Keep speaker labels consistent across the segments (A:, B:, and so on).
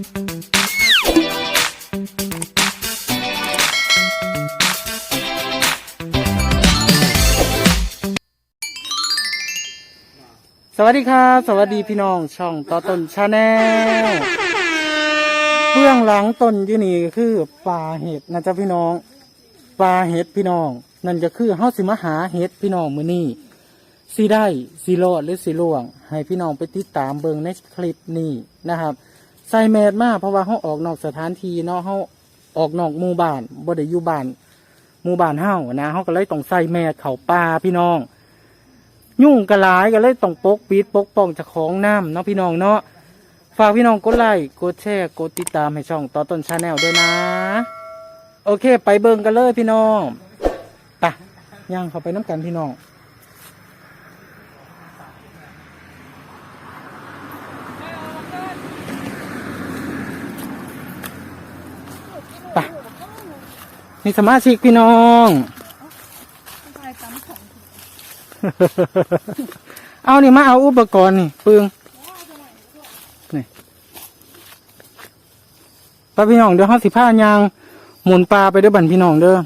A: สวัสดีครับ สวัสดีพี่น้องช่องต่อต้นชาแนลเบื้องหลังต้นยู่นี่ก็คือปลาเห็ดนะจ๊ะพี่น้องปลาเห็ดพี่น้อง นั่นก็คือเฮาสิมาหาเห็ดพี่น้องมื้อนี้สิได้สิรอดหรือสิล่วง ให้พี่น้องไปติดตามเบิงในคลิปนี้นะครับ ใส่แมสมาเพราะว่าเฮาออกนอกสถานที่เนาะเฮาออกนอกหมู่บ้านบ่ได้อยู่บ้านหมู่บ้านเฮานะเฮาก็เลยต้องใส่แมสเข้าป่าพี่น้อง ยุ่งกระลายก็เลยต้องปกปิดปกป้องจากของน้ำเนาะพี่น้องเนาะฝากพี่น้องกดไลค์กดแชร์กดติดตามให้ช่องต่อต้นชาแนลด้วยนะ โอเค ไปเบิ่งกันเลยพี่น้องไปะย่างเข้าไปน้ำกันพี่น้อง นี่สมาชิกพี่น้องเอานี่มาเอาอุปกรณ์นี่ปึงนี่ปลาพี่น้องเดี๋ยวห้าสิผ้ายางหมุนปลาไปเด้อบันพี่น้องเด้อ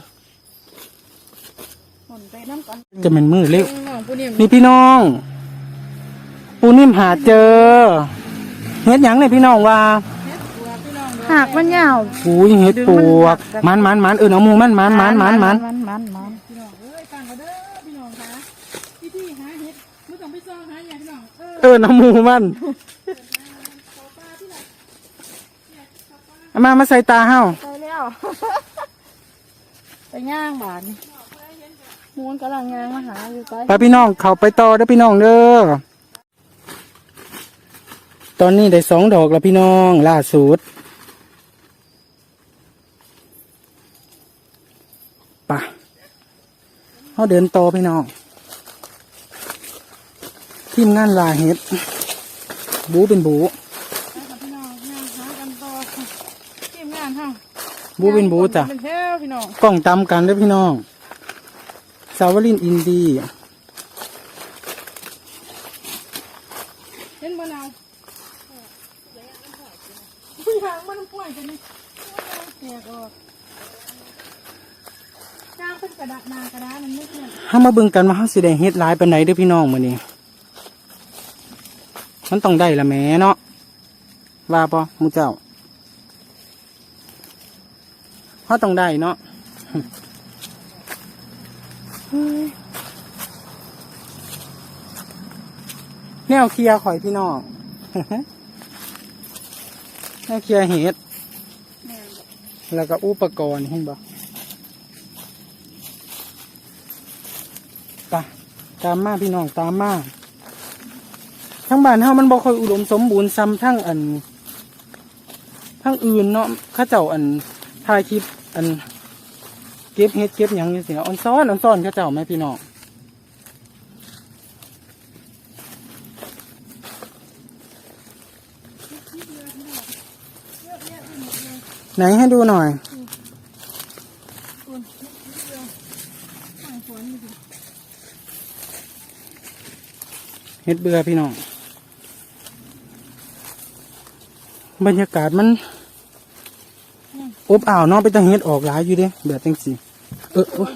B: หมุนไปน้ำก่อน
A: จะเป็นมือเร็ว
B: น้องผู้นี้
A: นี่พี่น้อง ปูนิ่มหาเจอเฮ็ดหยังเนี่ยพี่น้องว่า
B: หากมันยาว
A: ปูยเฮ็ดปวกมันมันมันเออเอาหมูมันมันมันมันมัน
B: มันมันมัน
C: พี่น้องเอ้ยฟังกันเด้อพี่น้องคะพี่ที่หาเห็ดไม่ต้องไปซ่องหาอย่างพี่น้องเออ
A: เออน้ำหมูมันเอามามาใส่ตาเฮา
B: ไปแล้วไปย่างบาทนี่มูนกำลังย่างมาหาอยู่ไป
A: ไปพี่น้องเขาไปต่อเด้อพี่น้องเด้อตอนนี้ได้สองดอกแล้วพี่น้องล่าสุดไปะ เขาเดินต่อพี่น้องทีมงานลาเฮ็ด บูเป็นบู
B: พี่น้องย่างหากันต่อทีมงานเฮา
A: บูเป็นบูจ้ะ
B: เป็นแถวพี่น้อง
A: กล้องตามกันเด้อพี่น้องสาวลินอินดี
C: เห็นบ่นาวยางมันป่วยกันนี่แตกออก จ้างเป็นกระดาษนากระดาษมันไม่เนี่ย
A: ห้ามาเบิ่งกันว่าเขาสิได้เฮ็ดหลายปานใดเด้อพี่น้องมื้อนี้ มันต้องได้ละแหม่เนาะว่าปะมูเจ้าเขาต้องได้เนาะ แนวเคลียร์ข่อยพี่น้อง แนวเคลียร์เห็ดแล้วก็อุปกรณ์เห็นบ่ไป ตามมาพี่น้องตามมาทั้งบ้านเฮามันบ่ค่อยอุดมสมบูรณ์ซ้ำทั้งอันทั้งอื่นเนาะข้าเจ้าอันถ่ายคลิปอัน เก็บเฮ็ดเก็บหยังจังซี่เนาะออนซ้อนออนซ้อนข้าเจ้าแม่พี่น้องไหนให้ดูหน่อย เฮ็ดเบื่อพี่น้อง บรรยากาศมันอบอ้าวเนาะไปตั้งเฮ็ดออกหลายอยู่เด้แบบจังสิเออโอ๊ย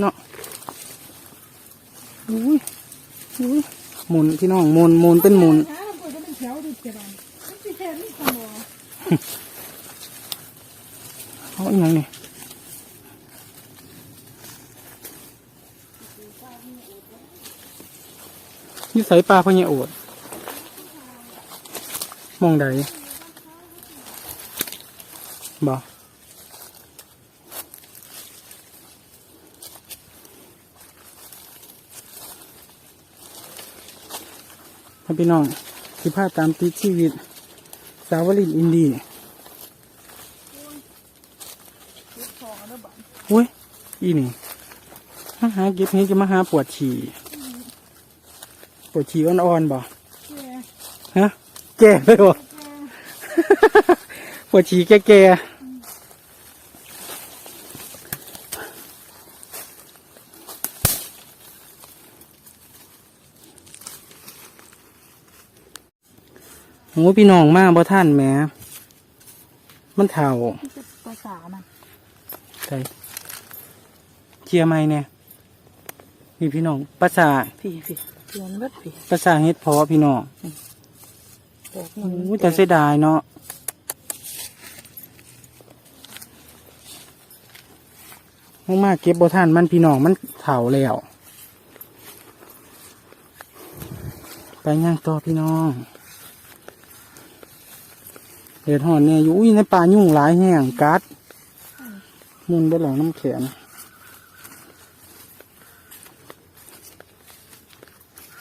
A: เนาะอุ้ยอุ้ยหมุนพี่น้องหมุนหมุนเป็นหมุน
C: เป็นแถวดิเจ็บอันมันสิแค่นี้คำบอก
A: เอาอีกอย่างนี่ นี่ใส่ปลาพะเยโอดมองใดบ่ให้พี่น้องที่พาตามติดชีวิต สาวลินอินดีอุ้ย อีนี่มาหาเก็บนี้จะมาหาปวดฉี่ ปวดฉี่อ่อนๆบ่ฮะแก่เลยบ่ปวดฉี่แก่โอ้พี่น้องมาบ่ท่านแหมมันเถ่า
B: ที่จะภาษามัน
A: ใช่เคลียร์ไม่เนี่ยพี่พี่น้องภาษา
B: พี่พี่ เรียนเบิดพี่
A: ภาษาเฮ็ดเพอพี่น้อง
B: แตกหนึ่ง
A: โอ้ยแต่เสียดายเนาะมากๆเก็บบ่ท่านมันพี่น้องมันเถ่าแล้ว ไปย่างต่อพี่น้องเห็ดหอนเนี่ยอยู่อุ้ยในป่ายุ่งหลายแห่งกัดมุนไปหลังน้ำแข็ง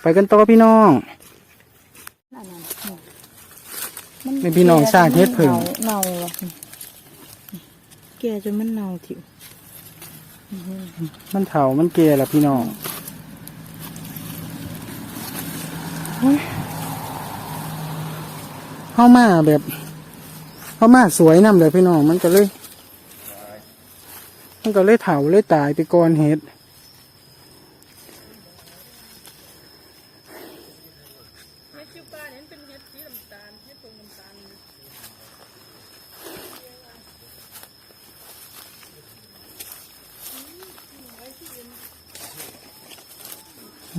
A: ไปกันต่อพี่น้อง
B: นั่นน่ะ
A: เป็นพี่น้องชาติเฮ็ดผึ่ง
B: เน่าว่ะแกจนมันเน่าถิว
A: มันเถามันเกลียแหละพี่น้องเฮ้ยเข้ามาแบบเข้ามาสวยนำเลยพี่น้อง มันก็เลย มันก็เลยเถาเลยตายไปก่อนเห็ด
C: เฮ็ดชิวปลาเนี่ยมันเป็นเฮ็ดสีน้ำตาลเฮ็ดตรงน้ำตาล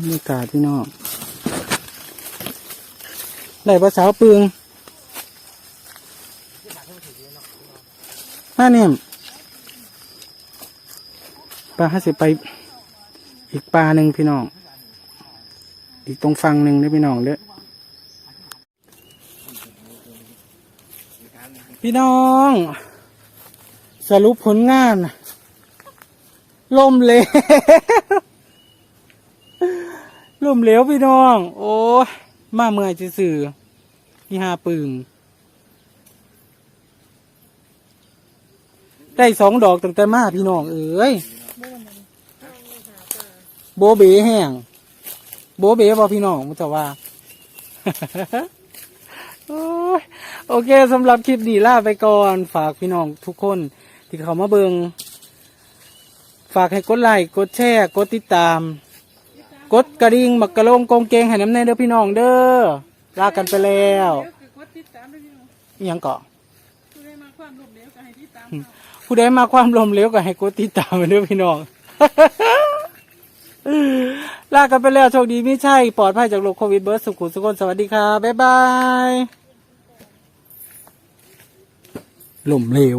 A: บรรยากาศพี่น้องได้ภาษาปึงมาเนี่ยปลาห้าสิบไป อีกปลาหนึ่งพี่น้อง อีกตรงฝั่งหนึ่งเด้พี่น้องเด้อพี่น้อง สรุปผลงานล่มเลว ล่มเหลวพี่น้อง โอ้มาเมื่อยสื่อพี่หาปึงได้สองดอกตั้งแต่มาพี่น้องเอ้ยโบเบแห้งโบเบบ่พี่น้องมุจว่าโอ้ยโอเคสำหรับคลิปนี้ลาไปก่อน ฝากพี่น้องทุกคนที่เขามาเบิงฝากให้กดไลค์กดแชร์ กดติดตาม กดกระดิ่งบักกระโลงกงเกงให้น้ำแน่เด้อพี่น้องเด้อลากันไปแล้ว
C: เดี๋ยวคือกดติดตามด้วยพี่น้อง
A: อิหยังเกาะ
C: ผู้ใดมาความรวดเร็วก็ให้ติดตาม
A: ผู้ใดมาความลมเหลวก็ให้กดติดตามไปเด้อพี่น้อง ลากันไปแล้วโชคดีไม่ใช่ ปลอดภัยจากโรคโควิดเบิร์ดสุขุมสุขคนสวัสดีค่ะบ๊ายบายลมเหลว